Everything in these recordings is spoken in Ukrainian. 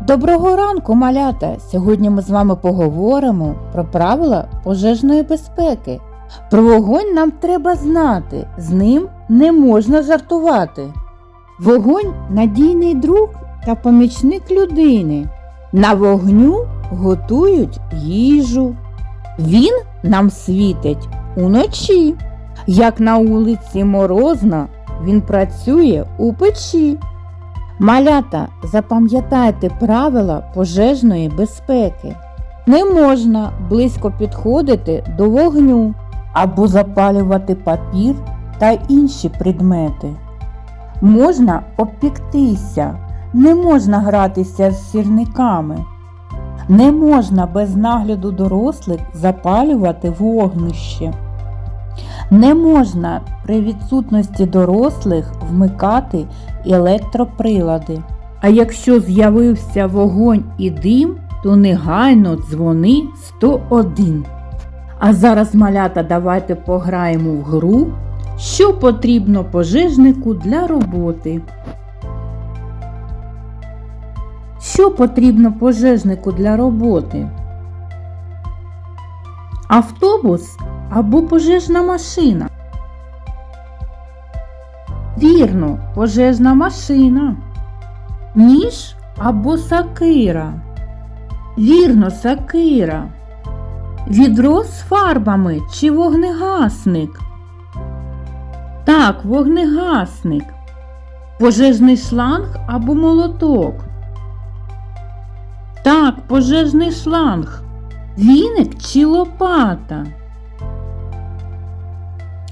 Доброго ранку, малята! Сьогодні ми з вами поговоримо про правила пожежної безпеки. Про вогонь нам треба знати, з ним не можна жартувати. Вогонь надійний друг та помічник людини. На вогню готують їжу. Він нам світить уночі. Як на вулиці морозно, він працює у печі. Малята, запам'ятайте правила пожежної безпеки. Не можна близько підходити до вогню або запалювати папір та інші предмети. Можна обпіктися, не можна гратися з сірниками. Не можна без нагляду дорослих запалювати вогнище. Не можна при відсутності дорослих вмикати електроприлади. А якщо з'явився вогонь і дим, то негайно дзвони 101. А зараз, малята, давайте пограємо в гру, що потрібно пожежнику для роботи. Що потрібно пожежнику для роботи? Автобус або пожежна машина. Вірно, пожежна машина. Ніж або сакира. Вірно, сакира. Відро з фарбами чи вогнегасник. Так, вогнегасник. Пожежний шланг або молоток. Так, пожежний шланг. Віник чи лопата?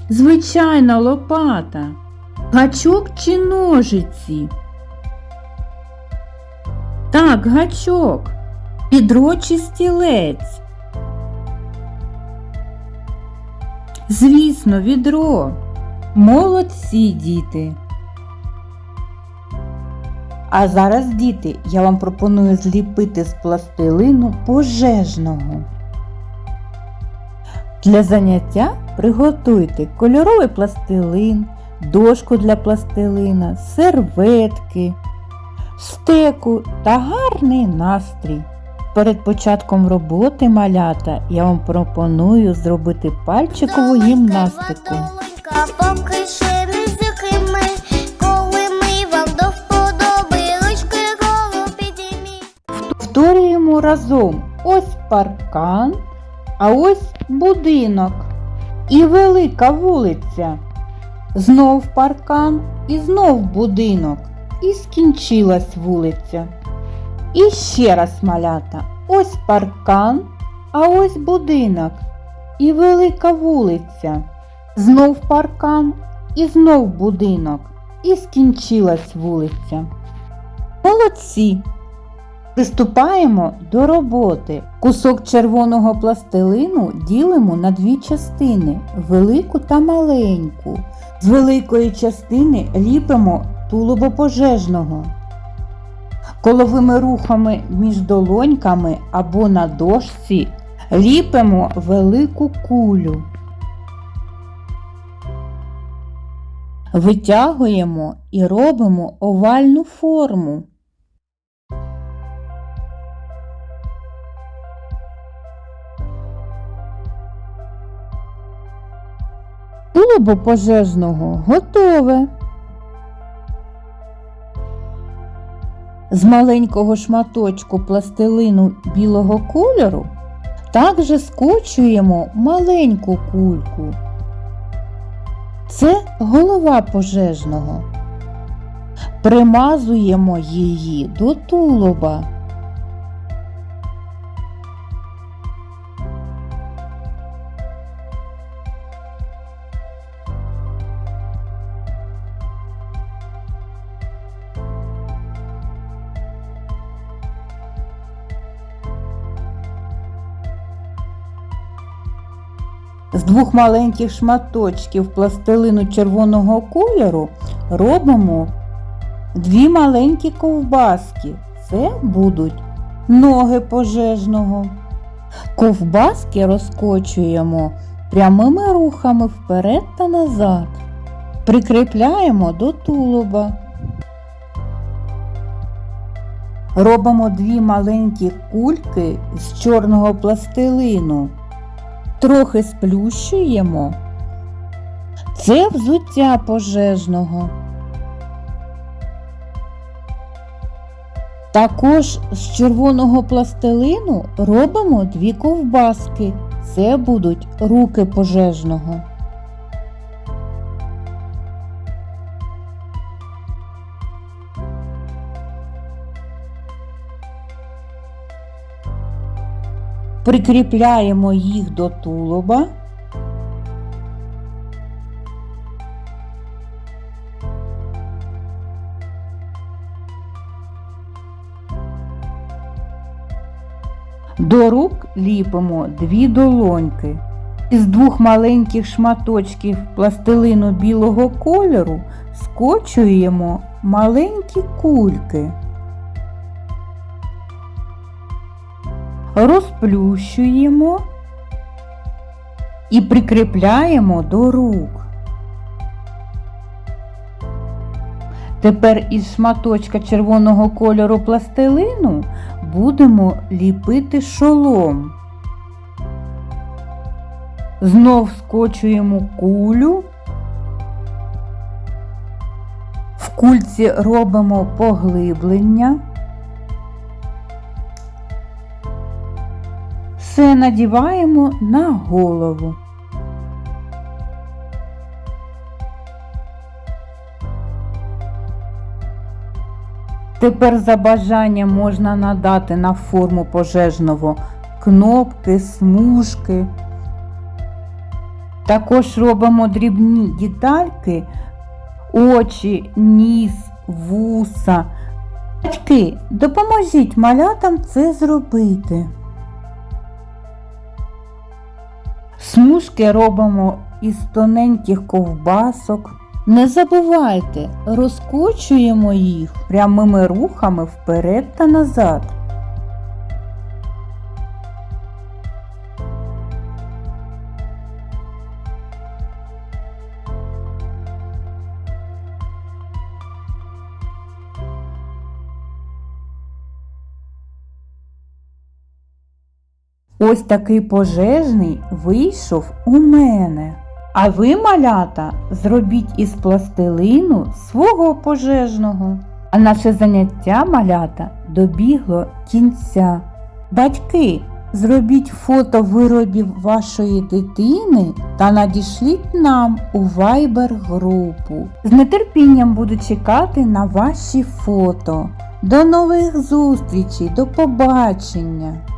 Звичайна лопата. Гачок чи ножиці? Так, гачок. Підро чи стілець? Звісно, відро. Молодці діти. А зараз, діти, я вам пропоную зліпити з пластилину пожежного. Для заняття приготуйте кольоровий пластилин, дошку для пластилина, серветки, стеку та гарний настрій. Перед початком роботи малята я вам пропоную зробити пальчикову гімнастику. Повторюємо разом. Ось паркан, а ось будинок. І велика вулиця. Знов паркан і знов будинок. І скінчилась вулиця. І ще раз малята. Ось паркан, а ось будинок. І велика вулиця. Знов паркан і знов будинок. І скінчилась вулиця. Молодці! Приступаємо до роботи. Кусок червоного пластилину ділимо на дві частини велику та маленьку. З великої частини ліпимо тулубо пожежного. Коловими рухами між долоньками або на дошці ліпимо велику кулю. Витягуємо і робимо овальну форму. Тулубо пожежного готове. З маленького шматочку пластилину білого кольору також скочуємо маленьку кульку. Це голова пожежного. Примазуємо її до тулуба. Двох маленьких шматочків пластилину червоного кольору робимо дві маленькі ковбаски. Це будуть ноги пожежного. Ковбаски розкочуємо прямими рухами вперед та назад. Прикріпляємо до тулуба. Робимо дві маленькі кульки з чорного пластилину. Трохи сплющуємо. Це взуття пожежного. Також з червоного пластилину робимо дві ковбаски. Це будуть руки пожежного. Прикріпляємо їх до тулуба. До рук ліпимо дві долоньки. Із двох маленьких шматочків пластилину білого кольору скочуємо маленькі кульки. Розплющуємо і прикріпляємо до рук. Тепер із шматочка червоного кольору пластилину будемо ліпити шолом. Знов скочуємо кулю. В кульці робимо поглиблення. Все надіваємо на голову. Тепер за бажанням можна надати на форму пожежного кнопки, смужки. Також робимо дрібні детальки, очі, ніс, вуса. Батьки, допоможіть малятам це зробити. Смужки робимо із тоненьких ковбасок. Не забувайте, розкочуємо їх прямими рухами вперед та назад. Ось такий пожежний вийшов у мене. А ви, малята, зробіть із пластилину свого пожежного. А наше заняття малята добігло кінця. Батьки, зробіть фото виробів вашої дитини та надішліть нам у Viber групу. З нетерпінням буду чекати на ваші фото. До нових зустрічей, до побачення!